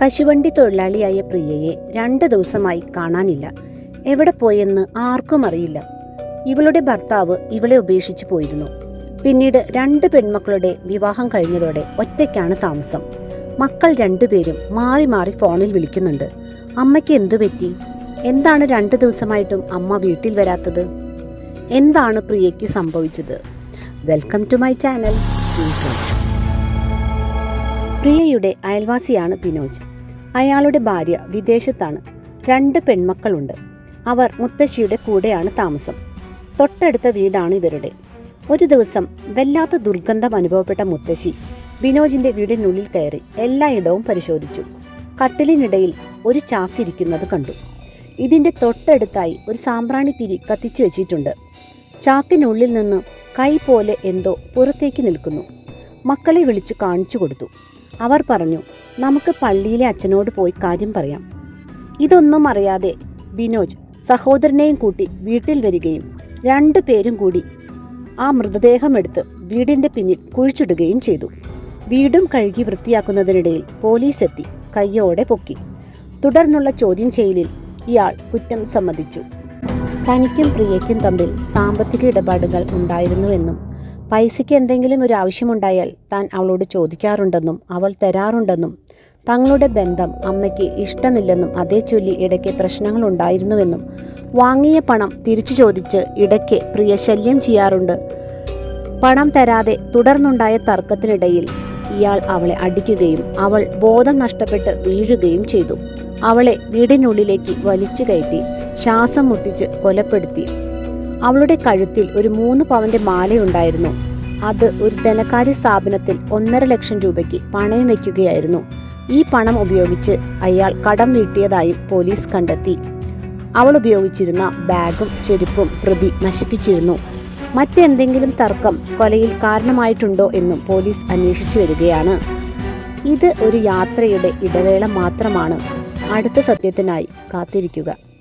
കശുവണ്ടി തൊഴിലാളിയായ പ്രിയയെ രണ്ട് ദിവസമായി കാണാനില്ല. എവിടെ പോയെന്ന് ആർക്കും അറിയില്ല. ഇവളുടെ ഭർത്താവ് ഇവളെ ഉപേക്ഷിച്ചു പോയിരുന്നു. പിന്നീട് രണ്ട് പെൺമക്കളുടെ വിവാഹം കഴിഞ്ഞതോടെ ഒറ്റയ്ക്കാണ് താമസം. മക്കൾ രണ്ടുപേരും മാറി മാറി ഫോണിൽ വിളിക്കുന്നുണ്ട്. അമ്മയ്ക്ക് എന്തു പറ്റി? എന്താണ് രണ്ട് ദിവസമായിട്ടും അമ്മ വീട്ടിൽ വരാത്തത്? എന്താണ് പ്രിയയ്ക്ക് സംഭവിച്ചത്? Welcome to my channel. പ്രിയയുടെ അയൽവാസിയാണ് ബിനോജ് അയാളുടെ ഭാര്യ വിദേശത്താണ്. രണ്ട് പെൺമക്കളുണ്ട്. അവർ മുത്തശ്ശിയുടെ കൂടെയാണ് താമസം. തൊട്ടടുത്ത വീടാണ് ഇവരുടെ. ഒരു ദിവസം വല്ലാത്ത ദുർഗന്ധം അനുഭവപ്പെട്ട മുത്തശ്ശി ബിനോജിന്റെ വീടിനുള്ളിൽ കയറി എല്ലായിടവും പരിശോധിച്ചു. കട്ടിലിനിടയിൽ ഒരു ചാക്കിരിക്കുന്നത് കണ്ടു. ഇതിന്റെ തൊട്ടടുത്തായി ഒരു സാമ്പ്രാണി തിരി കത്തിച്ചു വെച്ചിട്ടുണ്ട്. ചാക്കിനുള്ളിൽ നിന്ന് കൈ പോലെ എന്തോ പുറത്തേക്ക് നിൽക്കുന്നു. മക്കളെ വിളിച്ചു കാണിച്ചു കൊടുത്തു. അവർ പറഞ്ഞു നമുക്ക് പള്ളിയിലെ അച്ഛനോട് പോയി കാര്യം പറയാം. ഇതൊന്നും അറിയാതെ ബിനോജ് സഹോദരനെയും കൂട്ടി വീട്ടിൽ വരികയും രണ്ടു പേരും കൂടി ആ മൃതദേഹം എടുത്ത് വീടിന്റെ പിന്നിൽ കുഴിച്ചിടുകയും ചെയ്തു. വീടും കഴുകി വൃത്തിയാക്കുന്നതിനിടയിൽ പോലീസ് എത്തി കയ്യോടെ പൊക്കി. തുടർന്നുള്ള ചോദ്യം ചെയ്യലിൽ ഇയാൾ കുറ്റം സമ്മതിച്ചു. തനിക്കും പ്രിയയ്ക്കും തമ്മിൽ സാമ്പത്തിക ഇടപാടുകൾ ഉണ്ടായിരുന്നുവെന്നും പൈസയ്ക്ക് എന്തെങ്കിലും ഒരു ആവശ്യമുണ്ടായാൽ താൻ അവളോട് ചോദിക്കാറുണ്ടെന്നും അവൾ തരാറുണ്ടെന്നും തങ്ങളുടെ ബന്ധം അമ്മയ്ക്ക് ഇഷ്ടമില്ലെന്നും അതേ ചൊല്ലി ഇടയ്ക്ക് പ്രശ്നങ്ങൾ ഉണ്ടായിരുന്നുവെന്നും വാങ്ങിയ പണം തിരിച്ചു ചോദിച്ച് ഇടയ്ക്ക് പ്രിയ ശല്യം ചെയ്യാറുണ്ട്. പണം തരാതെ തുടർന്നുണ്ടായ തർക്കത്തിനിടയിൽ ഇയാൾ അവളെ അടിക്കുകയും അവൾ ബോധം നഷ്ടപ്പെട്ട് വീഴുകയും ചെയ്തു. അവളെ വീടിനുള്ളിലേക്ക് വലിച്ചു കയറ്റി ശ്വാസം മുട്ടിച്ച് കൊലപ്പെടുത്തി. അവളുടെ കഴുത്തിൽ ഒരു മൂന്ന് പവന്റെ മാലയുണ്ടായിരുന്നു. അത് ഒരു ധനകാര്യ സ്ഥാപനത്തിൽ ഒന്നര ലക്ഷം രൂപയ്ക്ക് പണയം വയ്ക്കുകയായിരുന്നു. ഈ പണം ഉപയോഗിച്ച് അയാൾ കടം വീട്ടിയതായും പോലീസ് കണ്ടെത്തി. അവൾ ഉപയോഗിച്ചിരുന്ന ബാഗും ചെരുപ്പും പ്രതി നശിപ്പിച്ചിരുന്നു. മറ്റെന്തെങ്കിലും തർക്കം കൊലയിൽ കാരണമായിട്ടുണ്ടോ എന്നും പോലീസ് അന്വേഷിച്ചു വരികയാണ്. ഇത് ഒരു യാത്രയുടെ ഇടവേള മാത്രമാണ്. അടുത്ത സത്യത്തിനായി കാത്തിരിക്കുക.